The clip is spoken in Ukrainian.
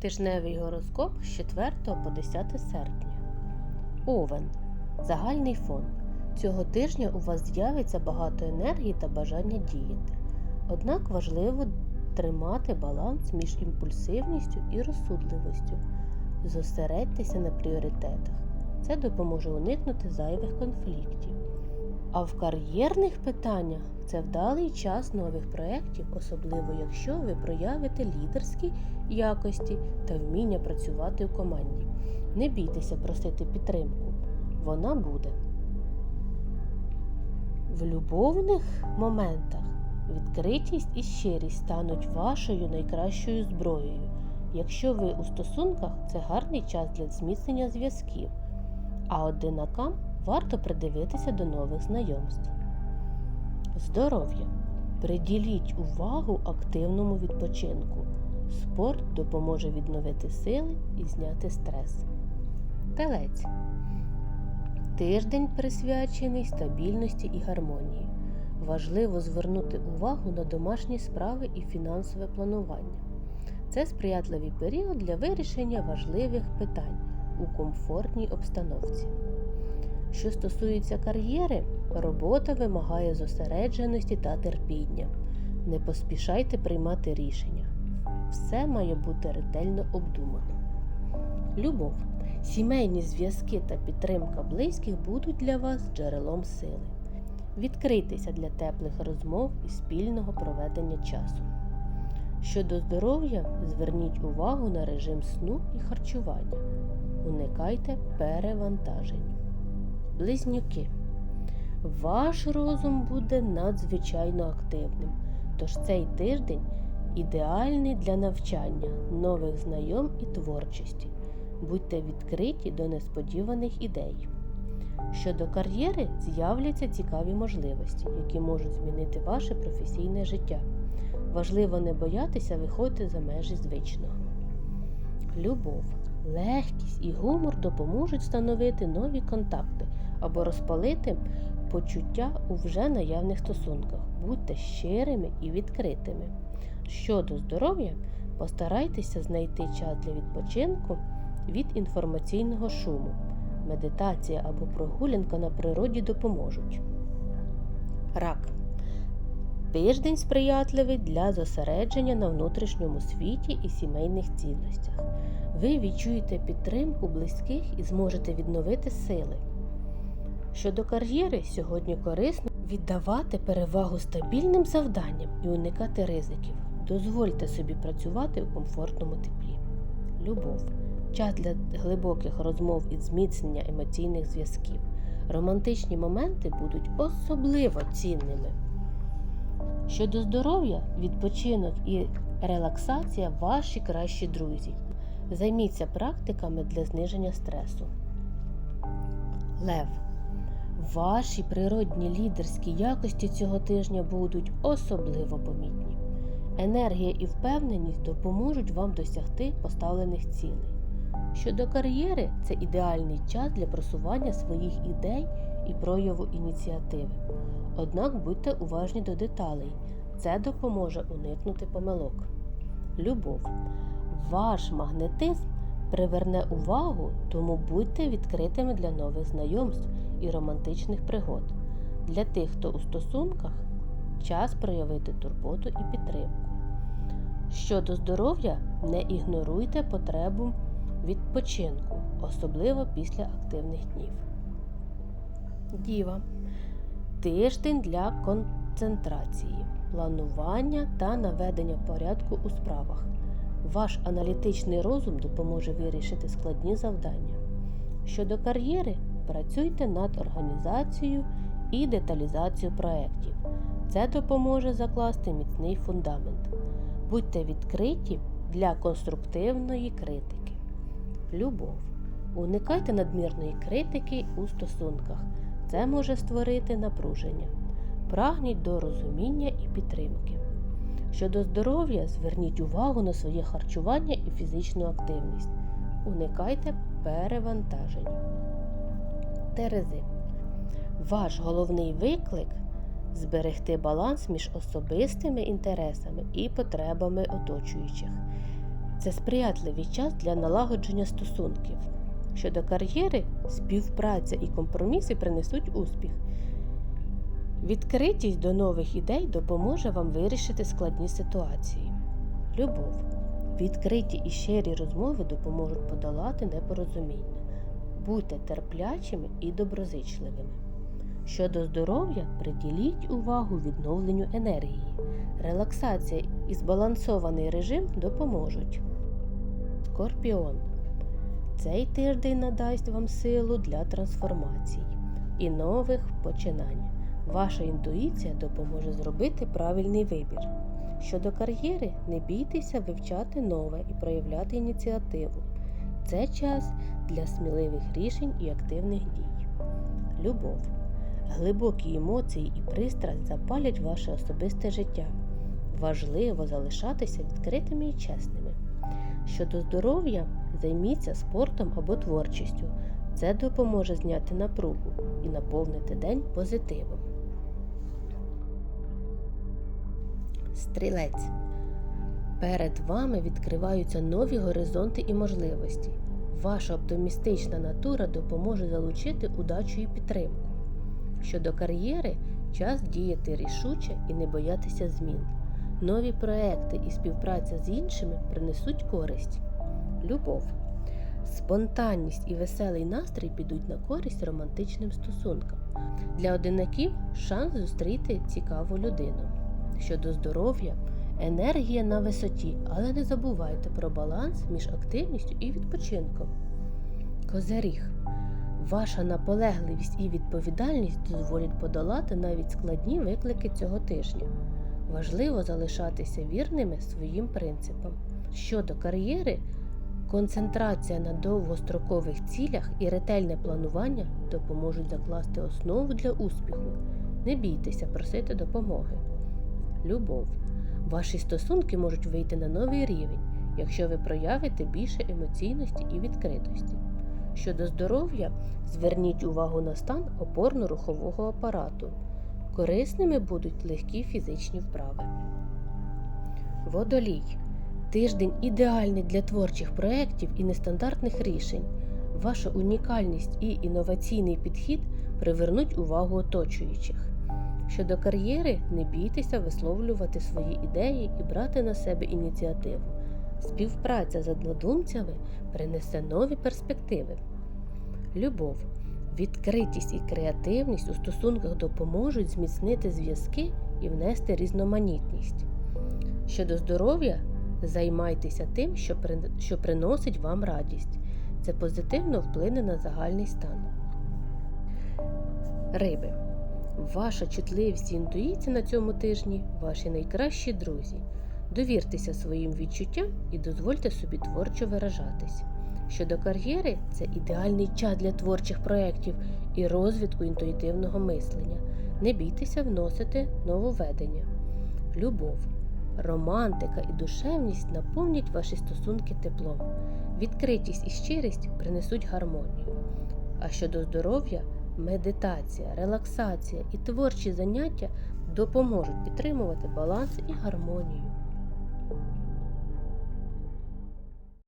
Тижневий гороскоп з 4 по 10 серпня. Овен. Загальний фон. Цього тижня у вас з'явиться багато енергії та бажання діяти. Однак важливо тримати баланс між імпульсивністю і розсудливістю. Зосередьтеся на пріоритетах. Це допоможе уникнути зайвих конфліктів. А в кар'єрних питаннях це вдалий час нових проєктів, особливо якщо ви проявите лідерські якості та вміння працювати у команді. Не бійтеся просити підтримку, вона буде. В любовних моментах відкритість і щирість стануть вашою найкращою зброєю. Якщо ви у стосунках, це гарний час для зміцнення зв'язків, а одинакам варто придивитися до нових знайомств. Здоров'я. Приділіть увагу активному відпочинку. Спорт допоможе відновити сили і зняти стрес. Телець. Тиждень присвячений стабільності і гармонії. Важливо звернути увагу на домашні справи і фінансове планування. Це сприятливий період для вирішення важливих питань у комфортній обстановці. Що стосується кар'єри, робота вимагає зосередженості та терпіння. Не поспішайте приймати рішення. Все має бути ретельно обдумано. Любов. Сімейні зв'язки та підтримка близьких будуть для вас джерелом сили. Відкрийтеся для теплих розмов і спільного проведення часу. Щодо здоров'я, зверніть увагу на режим сну і харчування. Уникайте перевантажень. Близнюки. Ваш розум буде надзвичайно активним, тож цей тиждень ідеальний для навчання, нових знайом і творчості. Будьте відкриті до несподіваних ідей. Щодо кар'єри, з'являться цікаві можливості, які можуть змінити ваше професійне життя. Важливо не боятися виходити за межі звичного. Любов, легкість і гумор допоможуть встановити нові контакти або розпалити почуття у вже наявних стосунках. Будьте щирими і відкритими. Щодо здоров'я, постарайтеся знайти час для відпочинку від інформаційного шуму. Медитація або прогулянка на природі допоможуть. Рак. Тиждень сприятливий для зосередження на внутрішньому світі і сімейних цінностях. Ви відчуєте підтримку близьких і зможете відновити сили. Щодо кар'єри, сьогодні корисно віддавати перевагу стабільним завданням і уникати ризиків. Дозвольте собі працювати у комфортному теплі. Любов. Час для глибоких розмов і зміцнення емоційних зв'язків. Романтичні моменти будуть особливо цінними. Щодо здоров'я, відпочинок і релаксація ваші кращі друзі. Займіться практиками для зниження стресу. Лев. Ваші природні лідерські якості цього тижня будуть особливо помітні. Енергія і впевненість допоможуть вам досягти поставлених цілей. Щодо кар'єри, це ідеальний час для просування своїх ідей і прояву ініціативи. Однак будьте уважні до деталей, це допоможе уникнути помилок. Любов. Ваш магнетизм приверне увагу, тому будьте відкритими для нових знайомств і романтичних пригод. Для тих, хто у стосунках, час проявити турботу і підтримку. Щодо здоров'я, не ігноруйте потребу відпочинку, особливо після активних днів. Діва. Тиждень для концентрації, планування та наведення порядку у справах. Ваш аналітичний розум допоможе вирішити складні завдання. Щодо кар'єри, працюйте над організацією і деталізацією проєктів. Це допоможе закласти міцний фундамент. Будьте відкриті для конструктивної критики. Любов. Уникайте надмірної критики у стосунках. Це може створити напруження. Прагніть до розуміння і підтримки. Щодо здоров'я, зверніть увагу на своє харчування і фізичну активність. Уникайте перевантажень. Терези. Ваш головний виклик зберегти баланс між особистими інтересами і потребами оточуючих. це сприятливий час для налагодження стосунків. Щодо кар'єри, співпраця і компроміси принесуть успіх. Відкритість до нових ідей допоможе вам вирішити складні ситуації. Любов. Відкриті і щирі розмови допоможуть подолати непорозуміння. Будьте терплячими і доброзичливими. Щодо здоров'я, приділіть увагу відновленню енергії. Релаксація і збалансований режим допоможуть. Скорпіон. Цей тиждень надасть вам силу для трансформацій і нових починань. Ваша інтуїція допоможе зробити правильний вибір. Щодо кар'єри, не бійтеся вивчати нове і проявляти ініціативу. Це час для сміливих рішень і активних дій. Любов. Глибокі емоції і пристрасть запалять ваше особисте життя. Важливо залишатися відкритими і чесними. Щодо здоров'я, займіться спортом або творчістю. Це допоможе зняти напругу і наповнити день позитивом. Стрілець. Перед вами відкриваються нові горизонти і можливості. Ваша оптимістична натура допоможе залучити удачу і підтримку. Щодо кар'єри, час діяти рішуче і не боятися змін. Нові проекти і співпраця з іншими принесуть користь. Любов. Спонтанність і веселий настрій підуть на користь романтичним стосункам. Для одинаків шанс зустріти цікаву людину. Щодо здоров'я, енергія на висоті, але не забувайте про баланс між активністю і відпочинком. Козиріг. Ваша наполегливість і відповідальність дозволять подолати навіть складні виклики цього тижня. Важливо залишатися вірними своїм принципам. Щодо кар'єри, концентрація на довгострокових цілях і ретельне планування допоможуть закласти основу для успіху. Не бійтеся просити допомоги. Любов. Ваші стосунки можуть вийти на новий рівень, якщо ви проявите більше емоційності і відкритості. Щодо здоров'я, зверніть увагу на стан опорно-рухового апарату. Корисними будуть легкі фізичні вправи. Водолій. Тиждень ідеальний для творчих проєктів і нестандартних рішень. Ваша унікальність і інноваційний підхід привернуть увагу оточуючих. Щодо кар'єри, не бійтеся висловлювати свої ідеї і брати на себе ініціативу. Співпраця з однодумцями принесе нові перспективи. Любов, відкритість і креативність у стосунках допоможуть зміцнити зв'язки і внести різноманітність. Щодо здоров'я, займайтеся тим, що, при... що приносить вам радість. Це позитивно вплине на загальний стан. Риби. Ваша чутливість і інтуїція на цьому тижні ваші найкращі друзі. Довіртеся своїм відчуттям і дозвольте собі творчо виражатись. Щодо кар'єри, це ідеальний час для творчих проєктів і розвитку інтуїтивного мислення. Не бійтеся вносити нововведення. Любов, романтика і душевність наповнять ваші стосунки теплом. Відкритість і щирість принесуть гармонію. А щодо здоров'я, медитація, релаксація і творчі заняття допоможуть підтримувати баланс і гармонію.